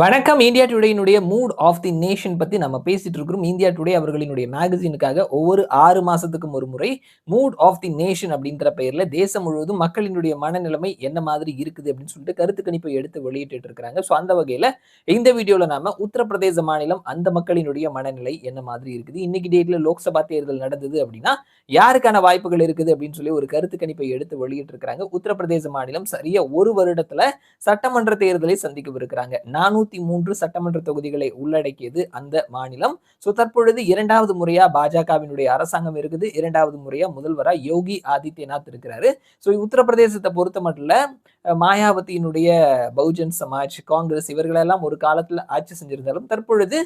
வணக்கம். இந்தியா டுடேயினுடைய mood of the nation பற்றி நம்ம பேசிட்டு இருக்கிறோம். இந்தியா டுடே அவர்களினுடைய மேகசினுக்காக ஒவ்வொரு ஆறு மாதத்துக்கும் ஒரு முறை மூட் ஆஃப் தி நேஷன் அப்படின்ற பெயர்ல தேசம் முழுவதும் மக்களினுடைய மனநிலைமை என்ன மாதிரி இருக்குது அப்படின்னு சொல்லிட்டு கருத்து கணிப்பை எடுத்து வெளியிட்டு இருக்கிறாங்க. ஸோ அந்த வகையில இந்த வீடியோல நாம உத்தரப்பிரதேச மாநிலம் அந்த மக்களினுடைய மனநிலை என்ன மாதிரி இருக்குது? இன்னைக்கு டேட்ல லோக்சபா தேர்தல் நடந்தது அப்படின்னா யாருக்கான வாய்ப்புகள் இருக்குது அப்படின்னு சொல்லி ஒரு கருத்து கணிப்பை எடுத்து வெளியிட்டு இருக்கிறாங்க. உத்தரப்பிரதேச மாநிலம் சரியா ஒரு வருடத்துல சட்டமன்ற தேர்தலை சந்திக்கவிருக்கிறாங்க. இருநூத்தி மூன்று சட்டமன்ற தொகுதிகளை உள்ளடக்கியது அந்த மாநிலம். ஸோ தற்பொழுது இரண்டாவது முறையா பாஜகவினுடைய அரசாங்கம் இருக்குது. இரண்டாவது முறையா முதல்வரா யோகி ஆதித்யநாத் இருக்கிறாரு. ஸோ உத்தரப்பிரதேசத்தை பொறுத்த மட்டும் மாயாவதியினுடைய பகுஜன் சமாஜ் காங்கிரஸ் இவர்களெல்லாம் ஒரு காலத்துல ஆட்சி செஞ்சிருந்தாலும் தற்பொழுது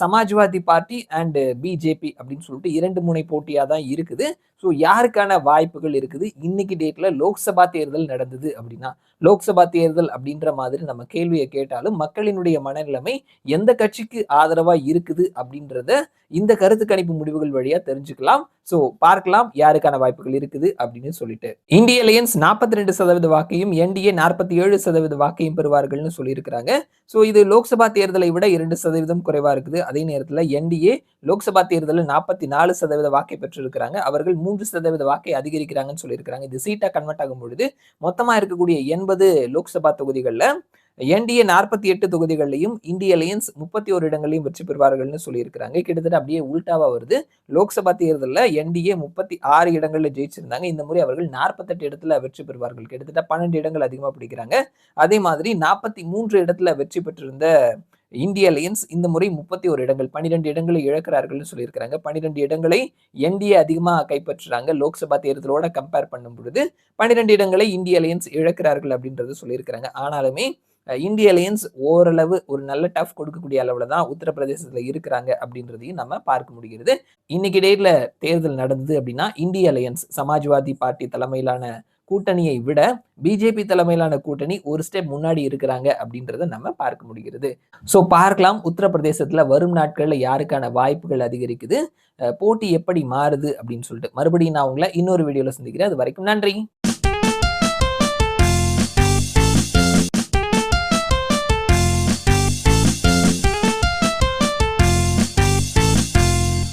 சமாஜ்வாதி பார்ட்டி அண்ட் பிஜேபி அப்படின்னு சொல்லிட்டு இரண்டு முனை போட்டியா தான் இருக்குது. ஸோ யாருக்கான வாய்ப்புகள் இருக்குது? இன்னைக்கு டேட்ல லோக்சபா தேர்தல் நடந்தது அப்படின்னா லோக்சபா தேர்தல் அப்படின்ற மாதிரி நம்ம கேள்வியை கேட்டாலும் மக்கள் மக்களினுடைய மனநிலைமை எந்த கட்சிக்கு ஆதரவா இருக்குது அப்படின்றத இந்த கருத்து கணிப்பு முடிவுகள் வழியா தெரிஞ்சுக்கலாம். ஸோ பார்க்கலாம் யாருக்கான வாய்ப்புகள் இருக்குது அப்படின்னு சொல்லிட்டு. இந்திய அலையன்ஸ் நாற்பத்தி ரெண்டு சதவீத வாக்கையும் என்டிஏ நாற்பத்தி ஏழு சதவீத வாக்கையும் பெறுவார்கள்னு சொல்லியிருக்கிறாங்க. ஸோ இது லோக்சபா தேர்தலை விட இரண்டு சதவீதம் குறைவா இருக்குது. அதே நேரத்தில் என்டிஏ லோக்சபா தேர்தலில் நாற்பத்தி நாலு சதவீத வாக்கை பெற்றிருக்கிறாங்க. அவர்கள் மூன்று சதவீத வாக்கை அதிகரிக்கிறாங்கன்னு சொல்லியிருக்கிறாங்க. இது சீட்டா கன்வெர்ட் ஆகும் பொழுது மொத்தமா இருக்கக்கூடிய எண்பது லோக்சபா தொகுதிகளில் என்டிஏ நாற்பத்தி எட்டு தொகுதிகளிலையும் இந்திய அலையன்ஸ் முப்பத்தி ஒரு இடங்களையும் வெற்றி பெறுவார்கள்னு சொல்லியிருக்கிறாங்க. கிட்டத்தட்ட அப்படியே உல்டாவா வருது. லோக்சபா தேர்தலில் என்டிஏ முப்பத்தி ஆறு இடங்களில் ஜெயிச்சிருந்தாங்க. இந்த முறை அவர்கள் நாற்பத்தெட்டு இடத்துல வெற்றி பெறுவார்கள். கிட்டத்தட்ட பன்னெண்டு இடங்கள் அதிகமாக பிடிக்கிறாங்க. அதே மாதிரி நாற்பத்தி மூன்று இடத்துல வெற்றி பெற்றிருந்த இந்திய அலையன்ஸ் இந்த முறை முப்பத்தி ஒரு இடங்கள் பன்னிரெண்டு இடங்களை இழக்கிறார்கள்னு சொல்லியிருக்கிறாங்க. பன்னிரெண்டு இடங்களை என்டிஏ அதிகமாக கைப்பற்றுறாங்க. லோக்சபா தேர்தலோட கம்பேர் பண்ணும் பொழுது பன்னிரெண்டு இடங்களை இந்திய அலையன்ஸ் இழக்கிறார்கள் அப்படின்றது சொல்லியிருக்கிறாங்க. ஆனாலுமே இந்திய அலையன்ஸ் ஓரளவு ஒரு நல்ல டஃப் கொடுக்கக்கூடிய அளவில் தான் உத்தரப்பிரதேசத்தில் இருக்கிறாங்க அப்படின்றதையும் நம்ம பார்க்க முடிகிறது. இன்னைக்கு டேட்ல தேர்தல் நடந்தது அப்படின்னா இந்திய அலையன்ஸ் சமாஜ்வாதி பார்ட்டி தலைமையிலான கூட்டணியை விட பிஜேபி தலைமையிலான கூட்டணி ஒரு ஸ்டெப் முன்னாடி இருக்கிறாங்க அப்படின்றத நம்ம பார்க்க முடிகிறது. ஸோ பார்க்கலாம். உத்தரப்பிரதேசத்தில் வரும் நாட்களில் யாருக்கான வாய்ப்புகள் அதிகரிக்குது? போட்டி எப்படி மாறுது அப்படின்னு சொல்லிட்டு. மறுபடியும் நான் உங்களை இன்னொரு வீடியோவில் சந்திக்கிறேன். அது வரைக்கும் நன்றி.